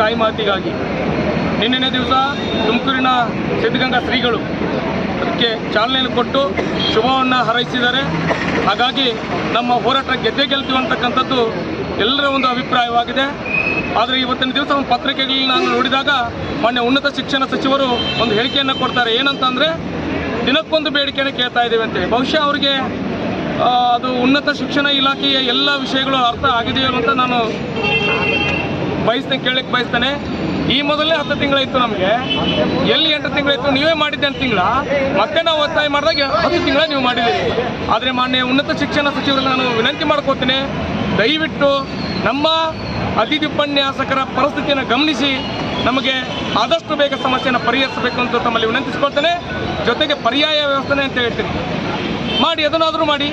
ಕಾಯಿಮಾತಿಗಾಗಿ ನಿನ್ನೆನೇ ದಿವಸ ತುಮಕೂರಿನ ಸಿದ್ಧಗಂಗಾ ಶ್ರೀಗಳು ಅದಕ್ಕೆ ಚಾಲನೆಯನ್ನು ಕೊಟ್ಟು ಶುಭವನ್ನು ಹಾರೈಸಿದ್ದಾರೆ. ಹಾಗಾಗಿ ನಮ್ಮ ಹೋರಾಟ ಗೆದ್ದೆ ಗೆಲ್ತು ಅಂತಕ್ಕಂಥದ್ದು ಎಲ್ಲರ ಒಂದು ಅಭಿಪ್ರಾಯವಾಗಿದೆ. ಆದರೆ ಇವತ್ತಿನ ದಿವಸ ಒಂದು ಪತ್ರಿಕೆಗಳಲ್ಲಿ ನಾನು ನೋಡಿದಾಗ ಮೊನ್ನೆ ಉನ್ನತ ಶಿಕ್ಷಣ ಸಚಿವರು ಒಂದು ಹೇಳಿಕೆಯನ್ನು ಕೊಡ್ತಾರೆ. ಏನಂತಂದರೆ, ದಿನಕ್ಕೊಂದು ಬೇಡಿಕೆಯನ್ನು ಕೇಳ್ತಾ ಇದ್ದೇವೆ ಅಂತೇಳಿ. ಬಹುಶಃ ಅವರಿಗೆ ಅದು ಉನ್ನತ ಶಿಕ್ಷಣ ಇಲಾಖೆಯ ಎಲ್ಲ ವಿಷಯಗಳು ಅರ್ಥ ಆಗಿದೆಯೋ ಅಂತ ನಾನು ಬಯಸ್ತೇನೆ, ಕೇಳಲಿಕ್ಕೆ ಬಯಸ್ತಾನೆ. ಈ ಮೊದಲೇ ಹತ್ತು ತಿಂಗಳಾಯಿತು ನಮಗೆ. ಎಲ್ಲಿ ಎಂಟು ತಿಂಗಳಿತ್ತು ನೀವೇ ಮಾಡಿದ್ದೆ ಅಂತ ತಿಂಗಳ. ಮತ್ತೆ ನಾವು ಒತ್ತಾಯ ಮಾಡಿದಾಗ ಹತ್ತು ತಿಂಗಳ ನೀವು ಮಾಡಿದ್ದೀರಿ. ಆದರೆ ಮಾನ್ಯ ಉನ್ನತ ಶಿಕ್ಷಣ ಸಚಿವರನ್ನ ನಾನು ವಿನಂತಿ ಮಾಡ್ಕೋತೀನಿ ದಯವಿಟ್ಟು ನಮ್ಮ ಅತಿಥಿ ಉಪನ್ಯಾಸಕರ ಪರಿಸ್ಥಿತಿಯನ್ನು ಗಮನಿಸಿ, ನಮಗೆ ಆದಷ್ಟು ಬೇಗ ಸಮಸ್ಯೆಯನ್ನು ಪರಿಹರಿಸಬೇಕು ಅಂತ ತಮ್ಮಲ್ಲಿ ವಿನಂತಿಸ್ಕೊಳ್ತೇನೆ. ಜೊತೆಗೆ ಪರ್ಯಾಯ ವ್ಯವಸ್ಥೆ ಅಂತ ಹೇಳ್ತೀನಿ. ಮಾಡಿ, ಅದನ್ನಾದರೂ ಮಾಡಿ.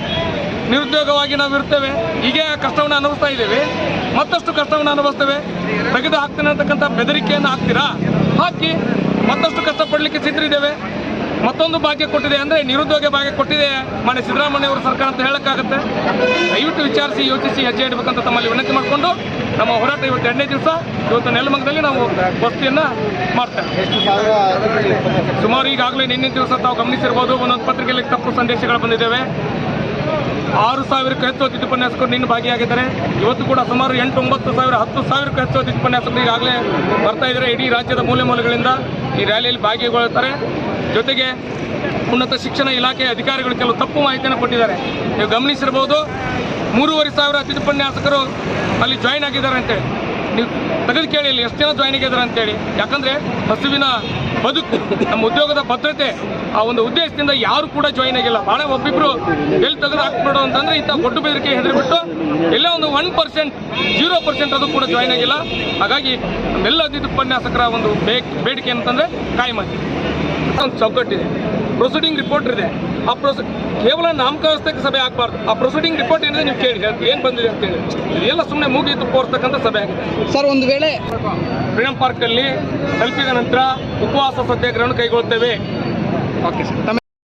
ನಿರುದ್ಯೋಗವಾಗಿ ನಾವು ಇರ್ತೇವೆ ಹೀಗೆ ಕಷ್ಟವನ್ನು ಅನುಭವಿಸ್ತಾ ಇದ್ದೇವೆ. ಮತ್ತಷ್ಟು ಕಷ್ಟವನ್ನು ಅನುಭವಿಸ್ತೇವೆ. ತೆಗೆದು ಹಾಕ್ತೇನೆ ಅಂತಕ್ಕಂಥ ಬೆದರಿಕೆಯನ್ನು ಹಾಕ್ತೀರಾ? ಹಾಕಿ ಮತ್ತಷ್ಟು ಕಷ್ಟಪಡಲಿಕ್ಕೆ ಸಿದ್ಧರಿದ್ದೇವೆ. ಮತ್ತೊಂದು ಭಾಗ್ಯ ಕೊಟ್ಟಿದೆ ಅಂದರೆ ನಿರುದ್ಯೋಗ ಭಾಗ್ಯ ಕೊಟ್ಟಿದೆ ಮಾನ್ಯ ಸಿದ್ದರಾಮಯ್ಯ ಅವರ ಸರ್ಕಾರ ಅಂತ ಹೇಳೋಕ್ಕಾಗುತ್ತೆ. ದಯವಿಟ್ಟು ವಿಚಾರಿಸಿ, ಯೋಚಿಸಿ, ಹೆಜ್ಜೆ ಇಡಬೇಕಂತ ತಮ್ಮಲ್ಲಿ ವಿನಂತಿ ಮಾಡಿಕೊಂಡು ನಮ್ಮ ಹೋರಾಟ ಇವತ್ತು ಎರಡನೇ ದಿವಸ. ಇವತ್ತು ನೆಲಮಂಗದಲ್ಲಿ ನಾವು ಬಸ್ತಿಯನ್ನು ಮಾಡ್ತೇವೆ? ಸುಮಾರು ಈಗಾಗಲೇ ನಿನ್ನೆ ದಿವಸ ತಾವು ಗಮನಿಸಿರ್ಬೋದು, ಒಂದೊಂದು ಪತ್ರಿಕೆಯಲ್ಲಿ ತಪ್ಪು ಸಂದೇಶಗಳು ಬಂದಿದ್ದಾವೆ. ಆರು ಸಾವಿರಕ್ಕೂ ಹೆಚ್ಚು ಉಪನ್ಯಾಸಕರು ನಿನ್ನ ಭಾಗಿಯಾಗಿದ್ದಾರೆ. ಇವತ್ತು ಕೂಡ ಸುಮಾರು ಎಂಟು ಒಂಬತ್ತು ಸಾವಿರ, ಹತ್ತು ಸಾವಿರಕ್ಕೂ ಹೆಚ್ಚು ಉಪನ್ಯಾಸಕರು ಈಗಾಗಲೇ ಬರ್ತಾ ಇದ್ದಾರೆ ಇಡೀ ರಾಜ್ಯದ ಮೂಲೆ ಮೂಲೆಗಳಿಂದ ಈ ರ್ಯಾಲಿಯಲ್ಲಿ ಭಾಗಿಗೊಳ್ಳುತ್ತಾರೆ. ಜೊತೆಗೆ ಉನ್ನತ ಶಿಕ್ಷಣ ಇಲಾಖೆಯ ಅಧಿಕಾರಿಗಳು ಕೆಲವು ತಪ್ಪು ಮಾಹಿತಿಯನ್ನು ಕೊಟ್ಟಿದ್ದಾರೆ. ನೀವು ಗಮನಿಸಿರ್ಬೋದು ಮೂರುವರೆ ಸಾವಿರ ಅತಿಥಿ ಉಪನ್ಯಾಸಕರು ಅಲ್ಲಿ ಜಾಯಿನ್ ಆಗಿದ್ದಾರೆ ಅಂತೇಳಿ. ನೀವು ತೆಗೆದು ಕೇಳಿ ಇಲ್ಲಿ ಎಷ್ಟು ಜನ ಜಾಯಿನ್ ಆಗಿದ್ದಾರೆ ಅಂತೇಳಿ ಯಾಕಂದರೆ ಹಸುವಿನ ಬದುಕು, ನಮ್ಮ ಉದ್ಯೋಗದ ಭದ್ರತೆ, ಆ ಒಂದು ಉದ್ದೇಶದಿಂದ ಯಾರು ಕೂಡ ಜಾಯಿನ್ ಆಗಿಲ್ಲ. ಭಾಳ ಒಬ್ಬಿಬ್ರು ಎಲ್ಲಿ ತೆಗೆದು ಹಾಕ್ಬಿಡು ಅಂತಂದ್ರೆ ಇಂಥ ಕೊಟ್ಟು ಬೆದರಿಕೆ ಹೆದರಿಬಿಟ್ಟು ಎಲ್ಲೇ ಒಂದು ಒನ್ ಪರ್ಸೆಂಟ್ ಜೀರೋ ಪರ್ಸೆಂಟ್ ಅದು ಕೂಡ ಜಾಯಿನ್ ಆಗಿಲ್ಲ. ಹಾಗಾಗಿ ನಮ್ಮೆಲ್ಲ ಅತಿಥಿ ಉಪನ್ಯಾಸಕರ ಒಂದು ಬೇಡಿಕೆ ಅಂತಂದರೆ ಆಗಿದೆ ಒಂದು ಚೌಕಟ್ಟಿದೆ. ಪ್ರೊಸೀಡಿಂಗ್ ರಿಪೋರ್ಟ್ ಇದೆ. ಆ ಪ್ರೊಸ ಕೇವಲ ನಾಮಕಾವಸ್ಥೆಗೆ ಸಭೆ ಆಗಬಾರ್ದು. ಆ ಪ್ರೊಸೀಡಿಂಗ್ ರಿಪೋರ್ಟ್ ಏನಿದೆ ನೀವು ಕೇಳಿ ಏನು ಬಂದಿದೆ ಅಂತ ಹೇಳಿ. ಇದೆಲ್ಲ ಸುಮ್ಮನೆ ಮೂಗಿತ್ತು ಕೋರ್ತಕ್ಕಂಥ ಸಭೆ ಆಗಿದೆ. ಸರ್ ಒಂದು ವೇಳೆ ಫ್ರೀಡಂ ಪಾರ್ಕಲ್ಲಿ ತಲುಪಿದ ನಂತರ ಉಪವಾಸ ಸತ್ಯಾಗ್ರಹವನ್ನು ಕೈಗೊಳ್ಳುತ್ತೇವೆ. Okay sir